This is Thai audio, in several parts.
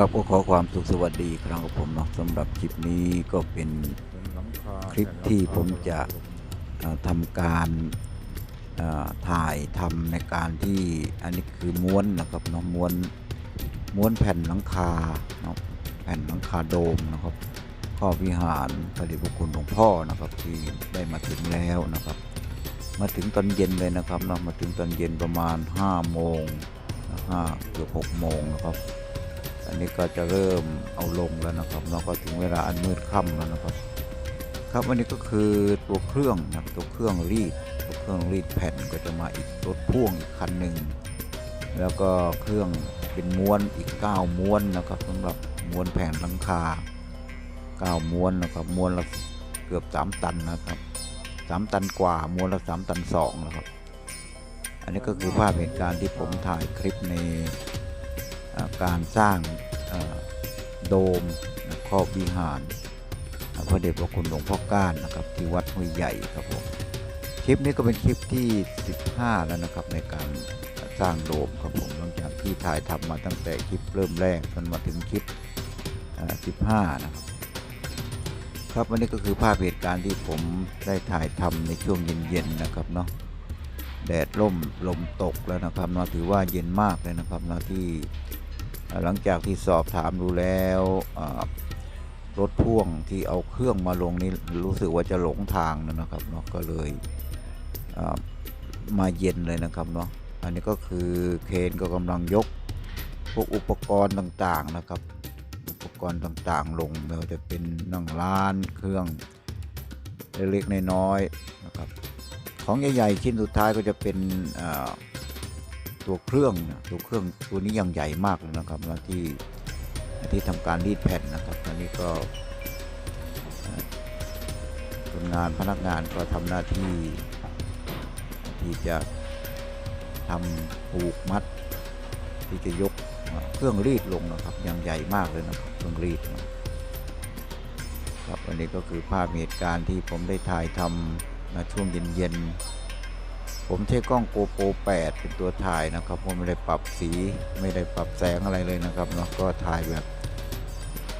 ครับก็ขอความสุขสวัสดีครั้งกับผมเนาะสำหรับคลิปนี้ก็เป็นคลิปที่ผมจะเอ่อทำการเอ่อถ่ายทำในการที่อันนี้คือม้วนนะครับเนาะม้วนม้วนแผ่นหลังคาเนาะแผ่นหลังคาโดมนะครับข้อวิหารพระเดชพระคุณหลวงพ่อนะครับที่ได้มาถึงแล้วนะครับ มาถึงตอนเย็นเลยนะครับเนาะมาถึงตอนเย็นประมาณ5โมงห้าเกือบ6โมงนะครับ อันนี้ก็จะเริ่มเอาลงแล้วนะครับแล้วก็ถึงเวลาอันมืดค่ำแล้วนะครับ ครับอันนี้ก็คือตัวเครื่องนะตัวเครื่องรีดตัวเครื่องรีดแผ่นก็จะมาอีกรถพ่วงอีกคันหนึ่งแล้วก็เครื่องเป็นม้วนอีก 9 ม้วนนะครับสำหรับม้วนแผ่นหลังคา 9 ม้วนนะครับม้วนละเกือบ 3 ตันนะครับ3ตันกว่าม้วนละ3ตัน2นะครับ อันนี้ก็คือภาพเหตุการณ์ที่ผมถ่ายคลิปใน การสร้างโดมครอบวิหารพระเดชพระคุณหลวงพ่อก้านนะครับที่วัดห้วยใหญ่ครับผมคลิปนี้ก็เป็นคลิปที่ 15 แล้วนะครับในการสร้างโดมครับผมหลังจากที่ถ่ายทำมาตั้งแต่คลิปเริ่มแรกจนมาถึงคลิป 15 นะครับครับวันนี้ก็คือภาพเหตุการณ์ที่ผมได้ถ่ายทำในช่วงเย็นๆนะครับเนาะแดดร่มลมตกแล้วนะครับเนาะถือว่าเย็นมากเลยนะครับเนาะที่ หลังจากที่สอบถามดูแล้วรถพ่วงที่เอาเครื่องมาลงนี่รู้สึกว่าจะหลงทางนะครับเนาะก็เลยมาเย็นเลยนะครับเนาะอันนี้ก็คือเคนก็กำลังยกพวกอุปกรณ์ต่างๆนะครับ อุปกรณ์ต่างๆลงไม่ว่าจะเป็นนั่งร้านเครื่องเล็กๆน้อยๆนะครับของใหญ่ๆชิ้นสุดท้ายก็จะเป็นอ่า ตัวเครื่องตัวเครื่องตัวนี้ยังใหญ่มากเลยนะครับนะที่ที่ทำการรีดแผ่นนะครับตอนนี้ก็คนงานพนักงานก็ทำหน้าที่ที่จะทำผูกมัด ที่จะยกเครื่องรีดลงนะครับยังใหญ่มากเลยนะครับเครื่องรีดนะครับอันนี้ก็คือภาพเหตุการณ์ที่ผมได้ถ่ายทำนช่วงเย็นๆ ผมใช้กล้อง GoPro 8เป็นตัวถ่ายนะครับผมไม่ได้ปรับสีไม่ได้ปรับแสงอะไรเลยนะครับเนาะก็ถ่ายแบบ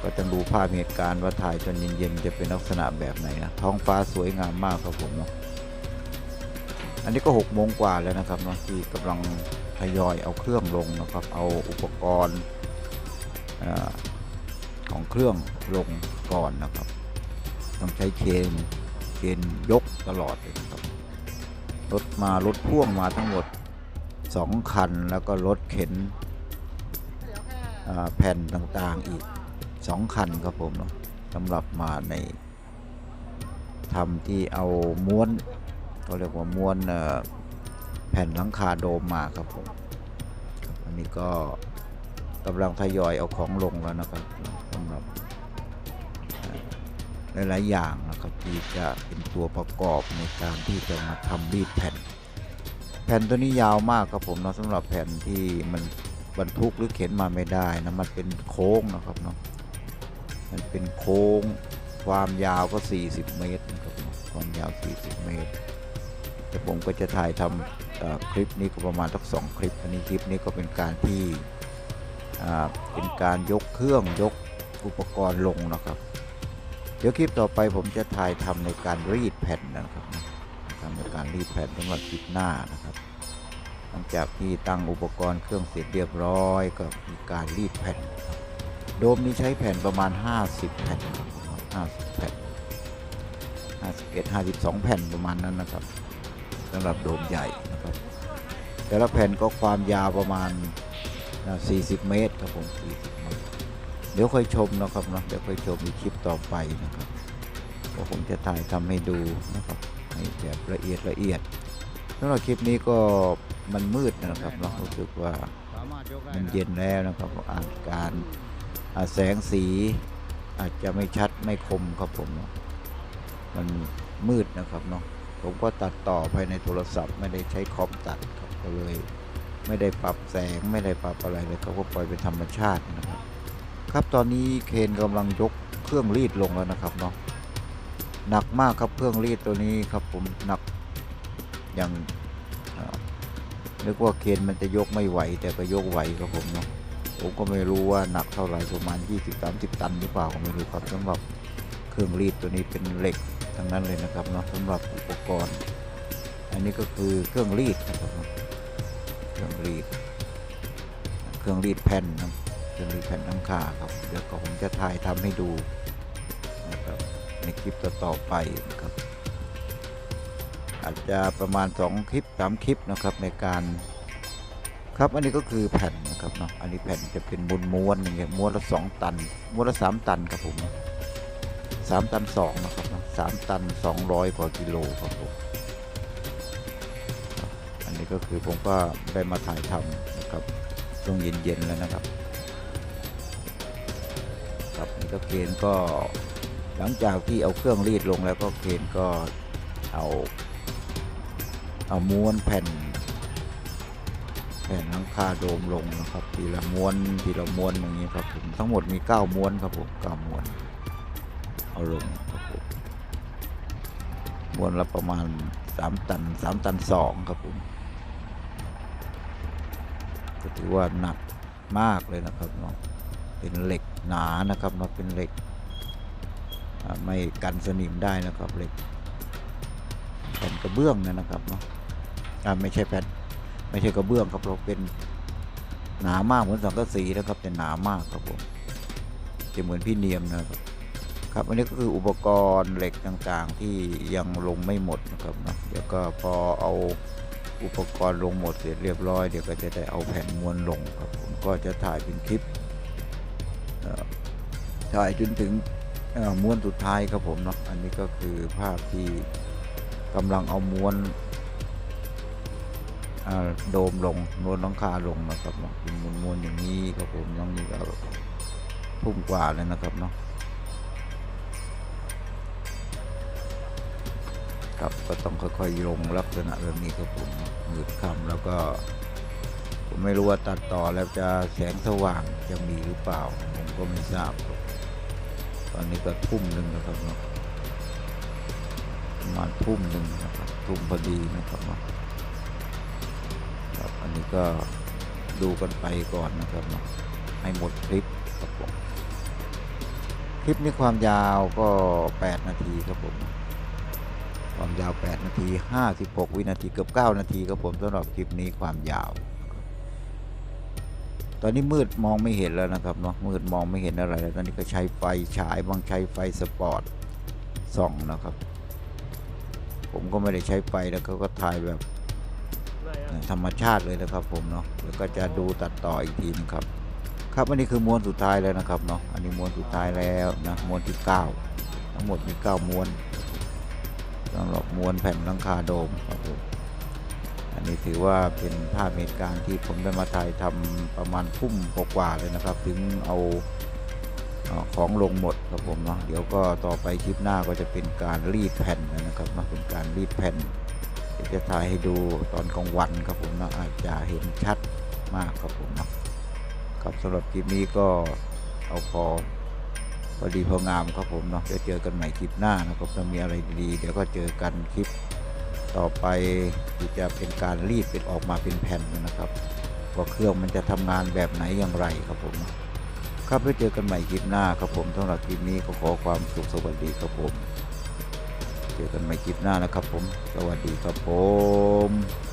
ก็จะดูภาพเหตุการณ์ว่าถ่ายจนเย็นๆจะเป็นลักษณะแบบไหนนะท้องฟ้าสวยงามมากครับผมเนาะอันนี้ก็6โมงกว่าแล้วนะครับเนาะที่กำลังทยอยเอาเครื่องลงนะครับ เอาอุปกรณ์อของเครื่องลงก่อนนะครับ ต้องใช้เคนเคนยกตลอดเลยนะครับ รถมารถพ่วงมาทั้งหมด 2 คันแล้วก็รถเข็นแผ่นต่างๆอีก 2 คันครับผมเนาะสำหรับมาในทำที่เอาม้วนเขาเรียกว่าม้วนแผ่นหลังคาโดมมาครับผมอันนี้ก็กำลังทยอยเอาของลงแล้วนะครับสำหรับ หลาย ๆ อย่างนะครับที่จะเป็นตัวประกอบในการที่จะมาทำรีดแผ่น แผ่นตัวนี้ยาวมากครับผมเนาะสำหรับแผ่นที่มันบรรทุกหรือเข็นมาไม่ได้นะมันเป็นโค้งนะครับเนาะมันเป็นโค้งความยาวก็ 40 เมตรนะครับความยาว 40 เมตรแต่ผมก็จะถ่ายทำคลิปนี้ก็ประมาณสักสองคลิป อันนี้คลิปนี้ก็เป็นการที่เป็นการยกเครื่องยกอุปกรณ์ลงนะครับ เดี๋ยวคลิปต่อไปผมจะถ่ายทำในการรีดแผ่นนะครับทำในการรีดแผ่นสำหรับคลิปหน้านะครับ หลังจากที่ตั้งอุปกรณ์เครื่องเสร็จเรียบร้อย ก็มีการรีดแผ่น โดมนี้ใช้แผ่นประมาณ 50 แผ่นครับ50 แผ่น 51 52 แผ่นประมาณนั้นนะครับสำหรับโดมใหญ่นะครับ แต่ละแผ่นก็ความยาวประมาณอ่า40 เมตรครับผม 40 เมตร เดี๋ยวค่อยชมนะครับเนาะเดี๋ยวค่อยชมในคลิปต่อไปนะครับผมจะถ่ายทำให้ดูนะครับให้แบบละเอียดละเอียดสำหรับคลิปนี้ก็มันมืดนะครับเนาะรู้สึกว่ามันเย็นแล้วนะครับอ่านการแสงสีอาจจะไม่ชัดไม่คมครับผมเนาะมันมืดนะครับเนาะผมก็ตัดต่อภายในโทรศัพท์ ไม่ได้ใช้คอมตัดครับก็เลย ไม่ได้ปรับแสงไม่ได้ปรับอะไรเลยเขาก็ปล่อยเป็นธรรมชาตินะครับ ครับตอนนี้เคนกำลังยกเครื่องรีดลงแล้วนะครับเนาะหนักมากครับเครื่องรีดตัวนี้ครับผมหนักอย่างนึกว่าเคนมันจะยกไม่ไหว แต่ก็ยกไหวครับผมเนาะผมก็ไม่รู้ว่าหนักเท่าไหร่ประมาณ 20-30 ตันหรือเปล่าก็ไม่รู้ครับสำหรับเครื่องรีดตัวนี้เป็นเหล็กทั้งนั้นเลยนะครับเนาะสำหรับอุปกรณ์ อันนี้ก็คือเครื่องรีดนะครับเครื่องรีด เครื่องรีดแผ่นนะ เครื่องรีดแผ่นหลังคาครับเดี๋ยวก็ผมจะถ่ายทำให้ดูนะครับในคลิปต่อๆไปนะครับ อาจจะประมาณ 2 คลิป 3 คลิปนะครับในการครับอันนี้ก็คือแผ่นนะครับเนาะอันนี้แผ่นจะเป็นม้วนๆอย่างเงี้ยม้วนละสองตันม้วนละสามตันครับผมสามตันสองนะครับเนาะสามตันสองร้อยกว่ากิโลครับผมอันนี้ก็คือผมก็ได้มาถ่ายทำนะครับช่วงเย็นๆแล้วนะครับ ก็เกณฑ์ก็หลังจากที่เอาเครื่องรีดลงแล้วก็เกณฑ์ก็เอาเอาม้วนแผ่น แผ่นหลังคาโดมลงนะครับทีละม้วนทีละม้วนอย่างนี้ครับผมทั้งหมดมีเก้าม้วนครับผมเก้าม้วน เอาลงครับผมม้วนละประมาณสามตันสามตันสองครับผมก็ถือว่าหนักมากเลยนะครับเนาะเป็นเหล็ก หนานะครับเนาเป็นเหล็กไม่กันสนิมได้นะครับเหล็กแผ่นกระเบื้องนยนะครับเนาะไม่ใช่แผ่นไม่ใช่กระเบื้องครับเราเป็นหนามากเหมือนสังกะสีนะครับแต่หนามากครับผมจะเหมือนพี่เนียมนะครับครับอันนี้ก็คืออุปกรณ์เหล็กต่างๆที่ยังลงไม่หมดนะครับเนาะเดี๋ยวก็พอเอาอุปกรณ์ลงหมดเสร็จเรียบร้อยเดี๋ยวก็จะได้เอาแผ่นมวนลงครับผมก็จะถ่ายเป็นคลิป ถ่ายจนถึงม้วนสุดท้ายครับผมเนาะอันนี้ก็คือภาพที่กำลังเอาม้วนโดมลงนวลหลังคาลงนะครับเนาะเป็นมวนๆอย่างนี้ครับผมน้องนี่ก็ทุ่มกว่าเลยนะครับเนาะครับก็ต้องค่อยๆลงลักษณะแบบนี้ครับผมมืดค่ำแล้วก็ผมไม่รู้ว่าตัดต่อแล้วจะแสงสว่างจะมีหรือเปล่า ก็ไม่ทราบตอนนี้ก็ทุ่มหนึ่งนะครับเนาะประมาณทุ่มหนึ่งนะครับทุ่มพอดีนะครับเนาะครับอันนี้ก็ดูกันไปก่อนนะครับเนาะให้หมดคลิปครับผมคลิปนี้ความยาวก็ 8 นาทีครับผมความยาว 8 นาที 56 วินาทีเกือบ 9 นาทีครับผมสำหรับคลิปนี้ความยาว ตอนนี้มืดมองไม่เห็นแล้วนะครับเนาะมืดมองไม่เห็นอะไรแล้วตอนนี้ก็ใช้ไฟฉายบางใช้ไฟสปอร์ตส่องนะครับ ผมก็ไม่ได้ใช้ไฟแล้วก็ก็ถ่ายแบบธรรมชาติเลยนะครับผมเนาะแล้วก็จะดูตัดต่ออีกทีนึงครับ ครับอันนี้คือม้วนสุดท้ายแล้วนะครับเนาะอันนี้ม้วนสุดท้ายแล้วนะม้วนที่ 9 ทั้งหมดมี 9 ม้วนสำหรับม้วนแผ่นลังคาโดมครับผม อันนี้ถือว่าเป็นภาพเหตุการณ์ที่ผมได้มาถ่ายทำประมาณทุ่มกว่าเลยนะครับ ถึงเอาของลงหมดครับผมเนาะเดี๋ยวก็ต่อไปคลิปหน้าก็จะเป็นการรีดแผ่นนะครับเนาเป็นการรีดแผ่นจะถ่ายให้ดูตอนกลางวันครับผมเนาะอาจจะเห็นชัดมากครับผมเนาะครับสำหรับคลิปนี้ก็เอาพอพอดีพองามครับผมเนาะเดี๋ยวเจอกันใหม่คลิปหน้านะครับถ้ามีอะไรดีๆเดี๋ยวก็เจอกันคลิป ต่อไปจะเป็นการรีดเป็นออกมาเป็นแผ่นนะครับว่าเครื่องมันจะทำงานแบบไหนอย่างไรครับผมครับไว้เจอกันใหม่คลิปหน้าครับผมสำหรับคลิปนี้ก็ขอความสุขสวัสดีครับผม เจอกันใหม่คลิปหน้านะครับผม สวัสดีครับผม